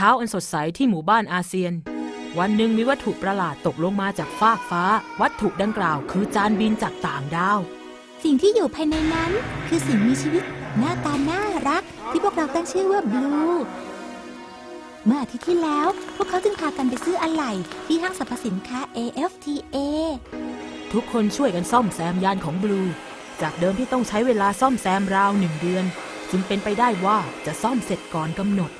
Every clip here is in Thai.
ช้าอันสดใสที่หมู่บ้านอาเซียน วันหนึ่งมีวัตถุประหลาดตกลงมาจากฟากฟ้า วัตถุดังกล่าวคือจานบินจากต่างดาว สิ่งที่อยู่ภายในนั้น คือสิ่งมีชีวิต หน้าตาน่ารัก ที่พวกเราตั้งชื่อว่าบลู เมื่ออาทิตย์ที่แล้ว พวกเขาจึงพากันไปซื้ออะไหล่ที่ห้างสรรพสินค้า AFTA ทุกคนช่วยกันซ่อมแซมยานของบลู จากเดิมที่ต้องใช้เวลาซ่อมแซมราวหนึ่งเดือน จึงเป็นไปได้ว่าจะซ่อมเสร็จก่อนกำหนด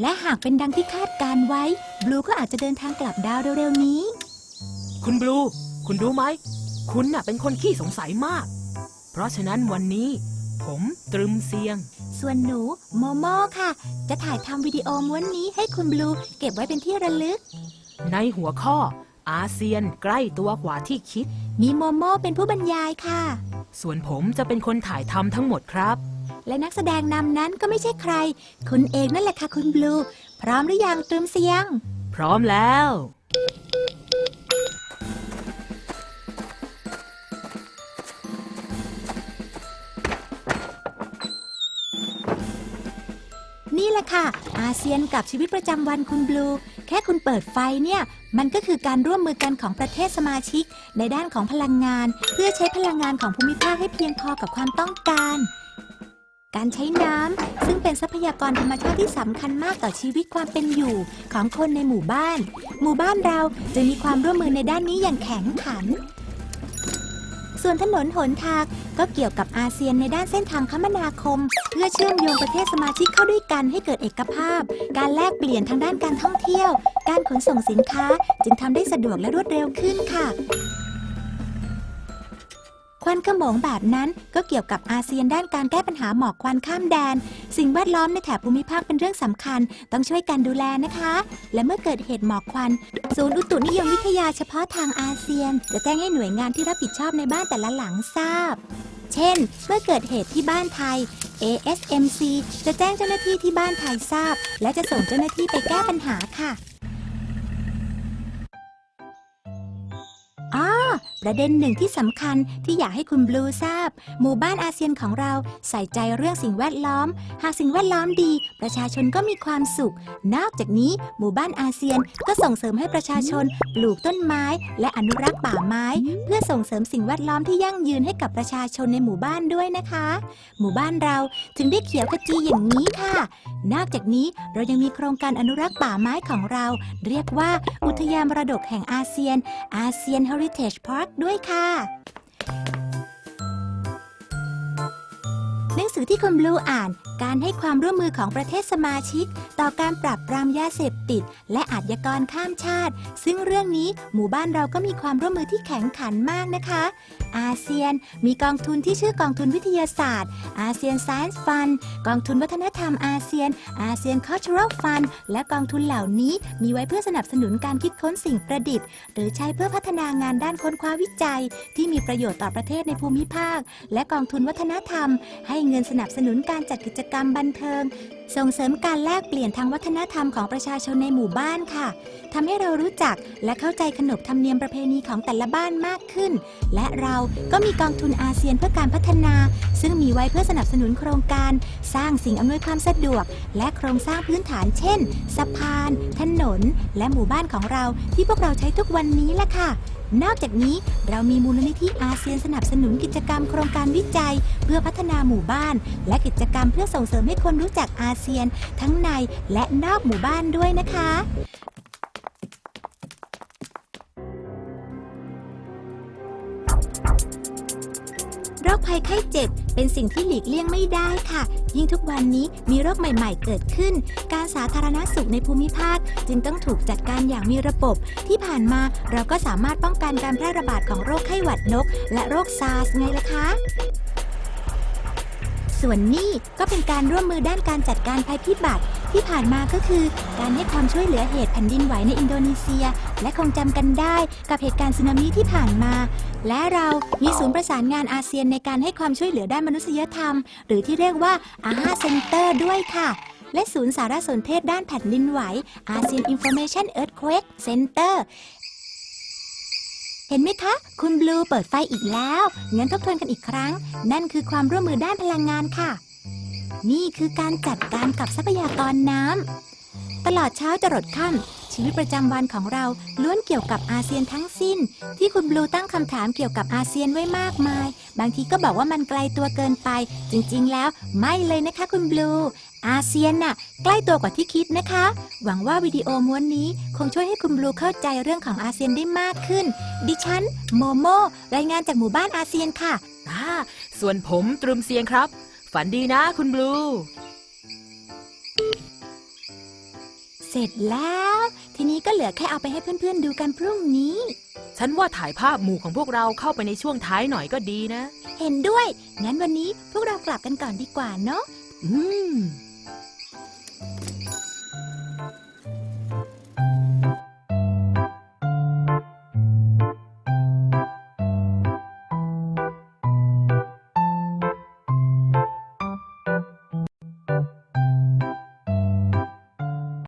และหากเป็นดังที่คาดการไว้ บลูก็อาจจะเดินทางกลับดาวเร็วๆนี้ คุณบลู คุณรู้ไหม คุณน่ะเป็นคนขี้สงสัยมาก เพราะฉะนั้นวันนี้ ผมตรึมเสียง ส่วนหนูโมโมค่ะ จะถ่ายทำวิดีโอม้วนนี้ให้คุณบลูเก็บไว้เป็นที่ระลึก ในหัวข้อ อาเซียนใกล้ตัวกว่าที่คิด มีโมโมเป็นผู้บรรยายค่ะ ส่วนผมจะเป็นคนถ่ายทำทั้งหมดครับ และนักแสดงนำนั้นก็ไม่ใช่ใคร คุณเองนั่นแหละค่ะคุณบลู พร้อมหรือยังตรึมเสียง พร้อมแล้ว นี่แหละค่ะ อาเซียนกับชีวิตประจำวันคุณบลู แค่คุณเปิดไฟเนี่ย มันก็คือการร่วมมือกันของประเทศสมาชิก ในด้านของพลังงาน เพื่อใช้พลังงานของภูมิภาคให้เพียงพอกับความต้องการ การใช้น้ำซึ่งเป็นทรัพยากรธรรมชาติที่สำคัญมากต่อชีวิตความเป็นอยู่ ของคนในหมู่บ้าน หมู่บ้านเราจะมีความร่วมมือในด้านนี้อย่างแข็งขัน ส่วนถนนหนทางก็เกี่ยวกับอาเซียนในด้านเส้นทางคมนาคม เพื่อเชื่อมโยงประเทศสมาชิกเข้าด้วยกันให้เกิดเอกภาพ การแลกเปลี่ยนทางด้านการท่องเที่ยว การขนส่งสินค้าจึงทำได้สะดวกและรวดเร็วขึ้นค่ะ ควันขโมงแบบนั้นก็เกี่ยวกับอาเซียนด้านการแก้ปัญหาหมอกควันข้ามแดน สิ่งแวดล้อมในแถบภูมิภาคเป็นเรื่องสำคัญ ต้องช่วยกันดูแลนะคะ และเมื่อเกิดเหตุหมอกควันศูนย์อุตุนิยมวิทยาเฉพาะทางอาเซียน จะแจ้งให้หน่วยงานที่รับผิดชอบในบ้านแต่ละหลังทราบ เช่น เมื่อเกิดเหตุที่บ้านไทย ASMC จะแจ้งเจ้าหน้าที่ที่บ้านไทยทราบ และจะส่งเจ้าหน้าที่ไปแก้ปัญหาค่ะ ประเด็นหนึ่งที่สำคัญที่อยากให้คุณบลูทราบ หมู่บ้านอาเซียนของเราใส่ใจเรื่องสิ่งแวดล้อม หากสิ่งแวดล้อมดี ประชาชนก็มีความสุข นอกจากนี้หมู่บ้านอาเซียนก็ส่งเสริมให้ประชาชน ปลูกต้นไม้ และอนุรักษ์ป่าไม้ เพื่อส่งเสริมสิ่งแวดล้อมที่ยั่งยืนให้กับประชาชนในหมู่บ้านด้วยนะคะ หมู่บ้านเราจึงได้เขียวขจีอย่างนี้ค่ะ นอกจากนี้เรายังมีโครงการอนุรักษ์ป่าไม้ของเรา เรียกว่า อุทยานมรดกแห่งอาเซียนอาเซียน Heritage Park ด้วยค่ะ หนังสือที่คุณบลูอ่าน การให้ความร่วมมือของประเทศสมาชิก ต่อการปราบปรามยาเสพติด และอาชญากรข้ามชาติ ซึ่งเรื่องนี้หมู่บ้านเราก็มีความร่วมมือที่แข็งขันมากนะคะ อาเซียนมีกองทุนที่ชื่อกองทุนวิทยาศาสตร์ อาเซียน Science Fund กองทุนวัฒนธรรมอาเซียน อาเซียน Cultural Fund และกองทุนเหล่านี้มีไว้เพื่อสนับสนุนการคิดค้นสิ่งประดิษฐ์ หรือใช้เพื่อพัฒนางานด้านค้นคว้าวิจัย ที่มีประโยชน์ต่อประเทศในภูมิภาค และกองทุนวัฒนธรรม ให้เงินสนับสนุนการจัดกิจกรรมบันเทิง ส่งเสริมการแลกเปลี่ยนทางวัฒนธรรมของประชาชนในหมู่บ้านค่ะทำให้เรารู้จักและเข้าใจขนบธรรมเนียมประเพณีของแต่ละบ้านมากขึ้น และเราก็มีกองทุนอาเซียนเพื่อการพัฒนา ซึ่งมีไว้เพื่อสนับสนุนโครงการ สร้างสิ่งอำนวยความสะดวก และโครงสร้างพื้นฐานเช่น สะพาน ถนน และหมู่บ้านของเราที่พวกเราใช้ทุกวันนี้ล่ะค่ะ นอกจากนี้เรามีมูลนิธิอาเซียนสนับสนุนกิจกรรมโครงการวิจัย เพื่อพัฒนาหมู่บ้าน และกิจกรรมเพื่อส่งเสริมให้คนรู้จักอาเซียน ทั้งในและนอกหมู่บ้านด้วยนะคะ โรคภัยไข้เจ็บเป็นสิ่งที่หลีกเลี่ยงไม่ได้ค่ะ ยิ่งทุกวันนี้มีโรคใหม่ ๆ เกิดขึ้น การสาธารณสุขในภูมิภาค จึงต้องถูกจัดการอย่างมีระบบ ที่ผ่านมาเราก็สามารถป้องกันการแพร่ระบาดของโรคไข้หวัดนก และโรคซาร์สไงล่ะคะ ส่วนนี้ก็เป็นการร่วมมือด้านการจัดการภัยพิบัติ ที่ผ่านมาก็คือ การให้ความช่วยเหลือเหตุแผ่นดินไหวในอินโดนีเซีย และคงจำกันได้กับเหตุการณ์สึนามิที่ผ่านมา และเรามีศูนย์ประสานงานอาเซียนในการให้ความช่วยเหลือด้านมนุษยธรรม หรือที่เรียกว่าอาฮาเซ็นเตอร์ด้วยค่ะ และศูนย์สารสนเทศด้านแผ่นดินไหวอาเซียนอินโฟเมชันเอิร์ธเควกเซ็นเตอร์เห็นไหมคะ คุณบลูเปิดไฟอีกแล้ว งั้นทบทวนกันอีกครั้ง นั่นคือความร่วมมือด้านพลังงานค่ะ นี่คือการจัดการกับทรัพยากรน้ำ ตลอดเช้าจรดค่ำชีวิตประจำวันของเราล้วนเกี่ยวกับอาเซียนทั้งสิ้น ที่คุณบลูตั้งคำถามเกี่ยวกับอาเซียนไว้มากมาย บางทีก็บอกว่ามันไกลตัวเกินไป จริงๆ แล้วไม่เลยนะคะคุณบลู อาเซียนน่ะ ใกล้ตัวกว่าที่คิดนะคะ หวังว่าวิดีโอม้วนนี้คงช่วยให้คุณบลูเข้าใจเรื่องของอาเซียนได้มากขึ้น ดิฉัน โมโมรายงานจากหมู่บ้านอาเซียนค่ะ อ่าส่วนผมตรึมเซียงครับ ฝันดีนะคุณบลู เสร็จแล้ว ทีนี้ก็เหลือแค่เอาไปให้เพื่อนๆดูกันพรุ่งนี้ ฉันว่าถ่ายภาพหมู่ของพวกเราเข้าไปในช่วงท้ายหน่อยก็ดีนะ เห็นด้วย งั้นวันนี้พวกเรากลับกันก่อนดีกว่าเนาะ อืม